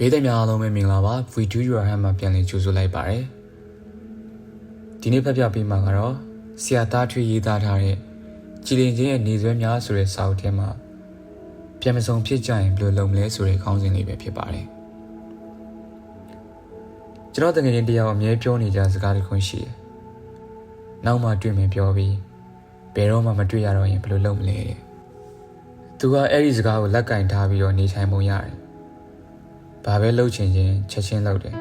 ဘေးသည်များအားလုံးပဲမင်္ဂလာပါ video your hand မှာပြန်လည်ကြိုဆိုလိုက်ပါတယ်ဒီနေ့ဖတ်ပြပေးမှာကတော့ဆရာသားထွေရေးသားထားတဲ့ကြည်လင်ချင်းရဲ့နေဆွဲများဆိုတဲ့စာအုပ်ထဲမှာပြန်မစုံဖြစ်ကြရင်ဘယ်လိုလုပ်မလဲဆိုတဲ့ခေါင်းစဉ်လေးပဲဖြစ်ပါတယ်ကျွန်တော်တကယ်ချင်းတယောက်အမြဲပြောနေကြစကားတစ်ခုရှိတယ်နောက်မှတွေ့မယ်ပြောပြီးဘယ်တော့မှမတွေ့ရတော့ရင်ဘယ်လိုလုပ်မလဲတဲ့သူကအဲ့ဒီစကားကိုလက်ကင်ထားပြီးတော့နေထိုင်ပုံရတယ် ဘာပဲလှုပ်ချင်ချင်းချက်ချင်းလှုပ်တယ်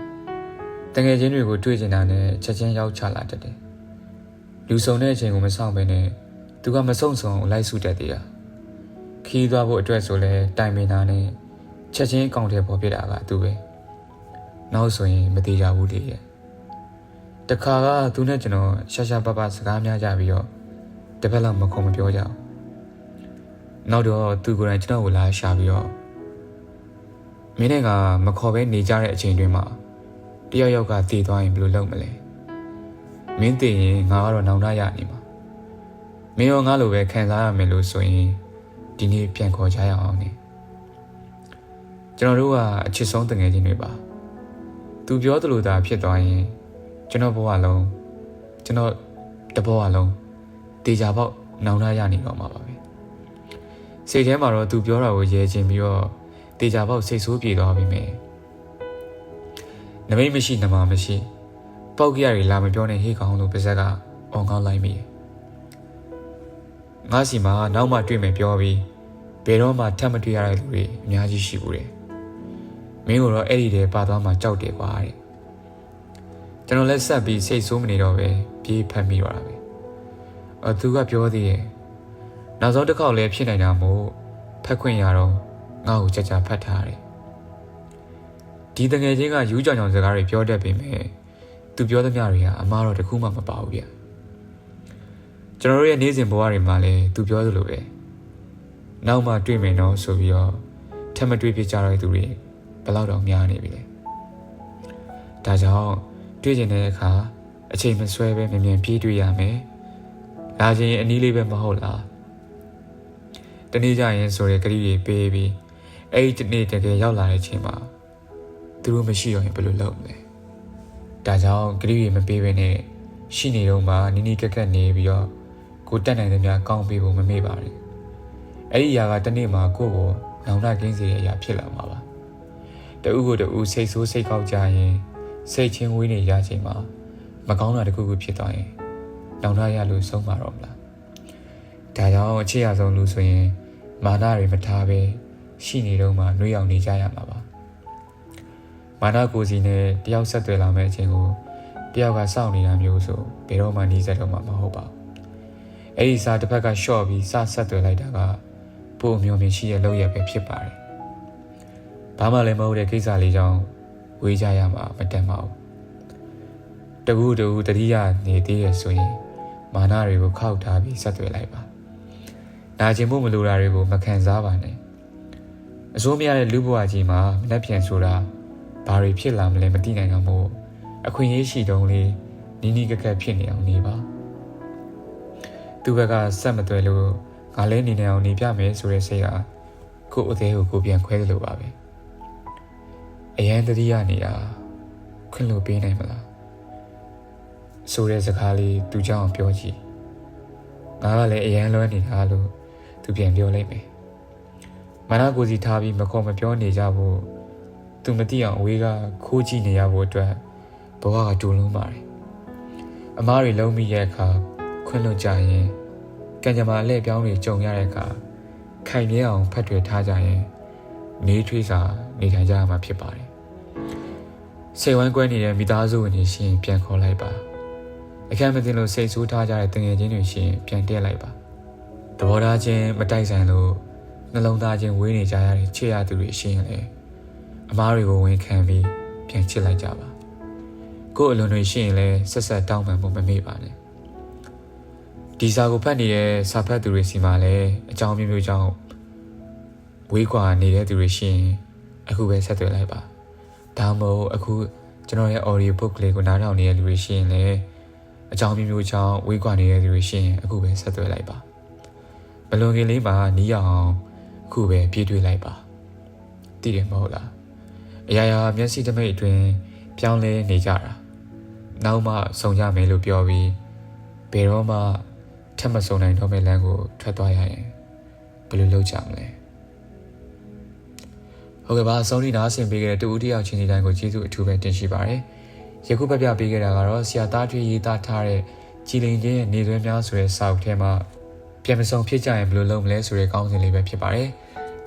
တကယ်ချင်းတွေကိုတွေ့ချင်တာနဲ့ချက်ချင်းရောက်ချလာတတ်တယ်လူစုံတဲ့အချိန်ကိုမဆောင်ဘဲနဲ့သူကမဆုံဆုံလိုက်စုတတ်သေးတာခီးသွားဖို့အတွက်ဆိုလဲတိုင်ပင်တာနဲ့ချက်ချင်းအကောင့်ထဲပေါ်ပြတာကသူပဲနောက်ဆိုရင်မသေးကြဘူးတည်းရဲ့တခါကသူနဲ့ကျွန်တော်ရှာရှာပပစကားများကြပြီးတော့တစ်ဖက်လောက်မခုံမပြောကြအောင်နောက်တော့သူကိုယ်တိုင်ကျွန်တော်ကိုလာရှာပြီးတော့ မင်းနဲ့ကမခေါ်ပဲနေကြတဲ့အချိန်တွင်းမှာတယောက်ယောက်ကတည်သွားရင်ဘယ်လိုလုပ်မလဲမင်းတည်ရင်ငါကတော့နောင်တရနေမှာမင်းရောငါလိုပဲခံစားရမယ်လို့ဆိုရင်ဒီနေ့ပြန်ခေါ်ကြရအောင်နေကျွန်တော်တို့ကအချစ်ဆုံးတငယ်ချင်းတွေပါသူပြောသလိုသာဖြစ်သွားရင်ကျွန်တော်ဘဝလုံးကျွန်တော်တဘဝလုံးတေချာပေါက်နောင်တရနေတော့မှာပါပဲစိတ်ထဲမှာတော့သူပြောတာကိုရဲချင်ပြီးတော့ တေချာပေါက်စိတ်ဆိုးပြေသွားပြီမယ်နမိတ်မရှိနမမရှိ ပေါက်ကြရတွေလာမပြောနဲ့ဟေးကောင်လို့ပါဇက်ကအော်ကောင်းလိုက်မိတယ်ငါစီမှာနောက်မှတွေ့မယ်ပြောပြီးဘယ်တော့မှထပ်မတွေ့ရတဲ့လူတွေအများကြီးရှိဘူးတယ်မင်းတို့တော့အဲ့ဒီတည်းပါသွားမှကြောက်တယ်ကွာတဲ့ကျွန်တော်လည်းဆက်ပြီးစိတ်ဆိုးမနေတော့ပဲပြေးဖက်မိတော့တာပဲအသူကပြောသေးရဲ့နောက်ဆုံးတစ်ခေါက်လည်းဖြစ်နိုင်တာမို့ဖက်ခွင့်ရတော့ ငါ့ကိုကြကြဖတ်ထားတယ်ဒီတငယ်ချင်းကယူးကြောင်ကြောင်စကားတွေပြောတတ်ပေမဲ့သူပြောသမျှတွေကအမားတော့တခုမှမပါဘူးဗျကျွန်တော်တို့ရဲ့နေ့စဉ်ဘဝတွေမှာလည်းသူပြောသလိုပဲနောက်မှတွေ့မယ်နော်ဆိုပြီးတော့ထပ်မတွေ့ဖြစ်ကြတဲ့သူတွေဘယ်လောက်တော့များနေပြီလဲဒါကြောင့်တွေ့ကျင်တဲ့အခါအချိန်မဆွဲပဲမြင်မြင်ပြေးတွေ့ရမယ်လာခြင်းအနည်းလေးပဲမဟုတ်လားတနေ့ကျရင်ဆိုရဲကလေးတွေပေးပြီး အဲ့ဒီတနေ့တကယ်ရောက်လာတဲ့အချိန်မှာသူတို့မရှိတော့ရင်ဘယ်လိုလုပ်မလဲဒါကြောင့်ကလေးတွေမပေးဘဲနဲ့ရှိနေတော့မှနီးနီးကက်ကက်နေပြီးတော့ကိုတက်နိုင်တဲ့များကောင်းပေးဖို့မမေ့ပါနဲ့အဲ့ဒီຢာကတနေ့မှာကိုယ့်ကိုနောင်တကင်းစေတဲ့အရာဖြစ်လာမှာပါတူကိုတူစိတ်ဆိုးစိတ်ကောက်ကြရင်စိတ်ချင်းဝေးနေရချိန်မှာမကောင်းတာတခုခုဖြစ်သွားရင်နောင်တရလို့ဆုံးပါတော့မလားဒါကြောင့်အခြေရဆုံးလူဆိုရင်မာနတွေမထားပဲ ရှိနေတော့မှနှွေးအောင်နေကြရမှာပါမာနကိုစီနဲ့တယောက်ဆက်သွယ်လာမယ့်အချိန်ကိုတယောက်ကစောင့်နေတာမျိုးဆိုဘယ်တော့မှနှီးစက်တော့မှမဟုတ်ပါဘူးအဲ့ဒီစားတစ်ဖက်ကရှော့ပြီးစဆက်သွယ်လိုက်တာကပို့မျိုးမြင်ရှိရဲ့လောက်ရပဲဖြစ်ပါတယ်ဘာမှလည်းမဟုတ်တဲ့ကိစ္စလေးကြောင့်ဝေးကြရမှာမတန်ပါဘူးတကူတူတတိယနေသေးရဆိုရင်မာနတွေကိုခောက်ထားပြီးဆက်သွယ်လိုက်ပါနာကျင်မှုမလိုတာတွေကိုမခံစားပါနဲ့ အစိုးမရတဲ့လူဘဝကြီးမှာမနှက်ပြန်ဆိုတာဘာတွေဖြစ်လာမလဲမသိနိုင်တော့မို့အခွင့်အရေးရှိတုံးလေးနီးနီးကက်ကက်ဖြစ်နေအောင်နေပါသူဘက်ကဆက်မသွဲလို့ငါလဲနေနေအောင်နေပြမယ်ဆိုတဲ့စိတ်ဟာကို့အသေးကိုကိုပြန်ခွဲသလိုပါပဲအရန်တတိယနေတာခွင့်လို့ပေးနိုင်မလားဆိုတဲ့စကားလေးသူကြောင့်ပြောကြည့်ငါကလည်းအရန်လွှဲနေတာလို့သူပြန်ပြောလိုက်မယ် မနာကိုစီထားပြီးမခေါ်မပြောနေကြဖို့သူမသိအောင်အဝေးကခိုးကြည့်နေရဖို့အတွက်ဘဝကတူလုံးပါတယ်အမားတွေလုံးမိရဲ့အခါခွင့်လွတ်ကြရင်ကံကြမ္မာအလဲပြောင်းတွေကြုံရတဲ့အခါခိုင်မြဲအောင်ဖတ်ထွေထားကြရင်နေထွေးစာနေထိုင်ကြရမှာဖြစ်ပါတယ်စိတ်ဝမ်းကွဲနေတဲ့မိသားစုဝင်တွေရှင်ပြန်ခေါ်လိုက်ပါအခက်မသိလို့စိတ်ဆိုးထားကြတဲ့တငယ်ချင်းတွေရှင်ပြန်တက်လိုက်ပါသဘောထားချင်းမတိုက်ဆိုင်လို့ နှလုံးသားချင်းဝေးနေကြရတဲ့ချစ်ရသူတွေရှင်လေအမားတွေကိုဝန်ခံပြီးပြန်ချစ်လိုက်ကြပါကို့အလွန်တွေရှင်လဲဆက်ဆက်တောင်းပန်ဖို့မမေ့ပါနဲ့ဒီစာကိုဖတ်နေတဲ့စာဖတ်သူတွေစီမှာလည်းအကြောင်းမျိုးမျိုးကြောင့်ဝေးကွာနေတဲ့သူတွေရှင်အခုပဲဆက်သွယ်လိုက်ပါဒါမှမဟုတ်အခုကျွန်တော်ရဲ့ audio book လေးကိုနားထောင်နေတဲ့လူတွေရှင်လည်းအကြောင်းမျိုးမျိုးကြောင့်ဝေးကွာနေတဲ့သူတွေရှင်အခုပဲဆက်သွယ်လိုက်ပါဘလွန်ကလေးလေးမှာနီးအောင်အ ခုပဲပြေးတွေ့လိုက်ပါသိတယ်မဟုတ်လားအရာရာမျက်စိတမိတ်အတွင်းပြောင်းလဲနေကြတာနောက်မှဆုံကြမယ်လို့ပြောပြီးဘယ်တော့မှထပ်မဆုံနိုင်တော့မယ့်လမ်းကိုထွက်သွားရရင်ဘယ်လိုလုပ်ကြမလဲဟုတ်ကဲ့ပါအဆုံးထိနားဆင်ပေးခဲ့တဲ့တူဦးတယောက်ချင်းစီတိုင်းကိုကျေးဇူးအထူးပဲတင်ရှိပါတယ်ယခုပြပြပေးခဲ့တာကတော့ဆရာသားထွေးရေးသားထားတဲ့ကြည်လင်ချင်းရဲ့နေသွင်းများဆိုတဲ့စာအုပ်ထဲမှာ ပြန်မစုံဖြစ်ကြရင်ဘယ်လိုလုပ်မလဲဆိုတဲ့ကောင်းစဉ်လေးပဲဖြစ်ပါတယ်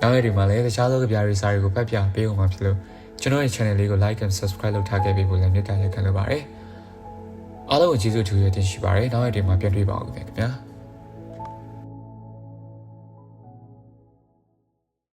နောက်ရက်ဒီမှာလည်းတခြားသောကြပြရေးစာတွေကိုဖတ်ပြပေးအောင်မှာဖြစ်လို့ကျွန်တော်ရဲ့ channel လေးကို like and subscribe လုပ်ထားခဲ့ပေးဖို့လည်းမေတ္တာရက်ခံလိုပါတယ်အားလုံးကိုကျေးဇူးအထူးရတင်ရှိပါတယ်နောက်ရက်ဒီမှာပြန်တွေ့ပါဦးခင်ဗျာ